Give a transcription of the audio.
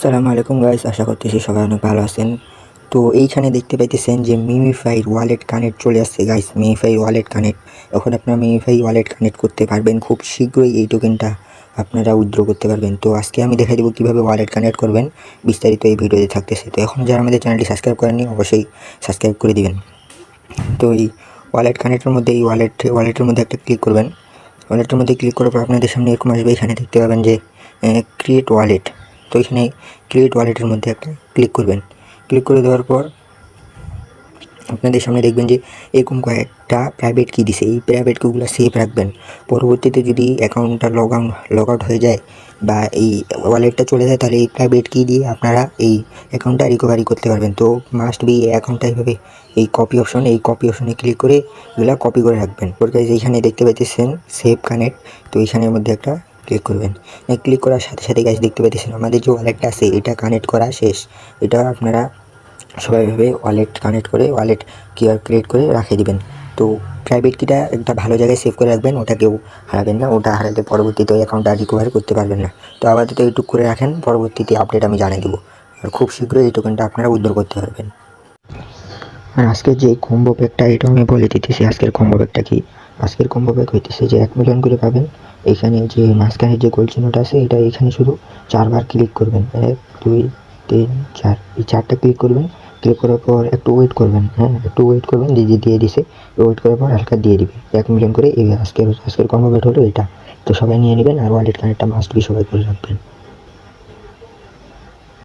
সালামু আলাইকুম গাইস আশা করতেছি সবাই অনেক ভালো আছেন। তো এইখানে দেখতে পাইতেছেন যে মিমিফাই ওয়ালেট কানেক্ট চলে আসছে গাইস মিমিফাই ওয়ালেট কানেক্ট এখন আপনারা মিমিফাই ওয়ালেট কানেক্ট করতে পারবেন, খুব শীঘ্রই এই টোকেনটা আপনারা উইথড্র করতে পারবেন। তো আজকে আমি দেখাই দেবো কীভাবে ওয়ালেট কানেক্ট করবেন, বিস্তারিত এই ভিডিওতে থাকতেছে। তো এখন যারা আমাদের চ্যানেলটি সাবস্ক্রাইব করেননি, অবশ্যই সাবস্ক্রাইব করে দিবেন। তো এই ওয়ালেট কানেক্টের মধ্যে এই ওয়ালেট ওয়ালেটের মধ্যে একটা ক্লিক করবেন। ওয়ালেটের মধ্যে ক্লিক করার পর আপনাদের সামনে এরকম আসবে, এখানে দেখতে পাবেন যে ক্রিয়েট ওয়ালেট তো এখানে ক্রিয়েট ওয়ালেটের মধ্যে একটা ক্লিক করবেন। ক্লিক করে দেওয়ার পর আপনাদের সামনে দেখবেন যে এরকম কয়েকটা প্রাইভেট কি দিছে। এই প্রাইভেট কিগুলো সেভ রাখবেন। পরবর্তীতে যদি অ্যাকাউন্টটা লগ আউট লগ আউট হয়ে যায় বা এই ওয়ালেটটা চলে যায়, তাহলে এই প্রাইভেট কি দিয়ে আপনারা এই অ্যাকাউন্টটা রিকভারি করতে পারবেন। তো মাস্ট বি অ্যাকাউন্টটা এইভাবে এই কপি অপশন এই কপি অপশনে ক্লিক করে এগুলো কপি করে রাখবেন। ওর কাছে এইখানে দেখতে পাইতেছেন সেভ কানেক্ট তো এইখানের মধ্যে একটা ক্লিক করবেন। ক্লিক করার সাথে সাথে গাছ দেখতে পাইতেছেন আমাদের যে ওয়ালেটটা আছে, এটা কানেক্ট করা শেষ। এটা আপনারা সবাইভাবে ওয়ালেট কানেক্ট করে ওয়ালেট কিউআর ক্রিয়েট করে রাখে দিবেন। তো প্রাইভেট কিটা একটা ভালো জায়গায় সেভ করে রাখবেন, ওটা কেউ হারাবেন না, ওটা হারালে পরবর্তীতে ওই অ্যাকাউন্টটা রিকভার করতে পারবেন না। তো আপাতত এইটুকু করে রাখেন, পরবর্তীতে আপডেট আমি জানিয়ে দেবো। আর খুব শীঘ্রই এই টোকেনটা আপনারা উদ্ধার করতে পারবেন। আর আজকের যে কম্বো প্যাকটা এটা আমি বলে দিতেছি, আজকের কম্বো প্যাকটা কি? আজকের কম্বো প্যাক হইতেছে যে এক মিলিয়ন করে পাবেন। এখানে যে মাঝখানে যে গোল চিহ্নটা আছে, এটা এখানে শুধু চারবার ক্লিক করবেন। এক, দুই, তিন, চার, এই চারটা ক্লিক করবেন। ক্লিক করার পর একটু ওয়েট করবেন হ্যাঁ একটু ওয়েট করবেন যে দিয়ে দিছে ওয়েট করার পর হালকা দিয়ে দিবে। এক মিলিয়ন করে, এই আজকের আজকের কম্বো প্যাক হলো এটা। তো সবাই নিয়ে নেবেন আর ওয়ালেট কানেক্টটা মাস্ট বি সবাই করে রাখবেন।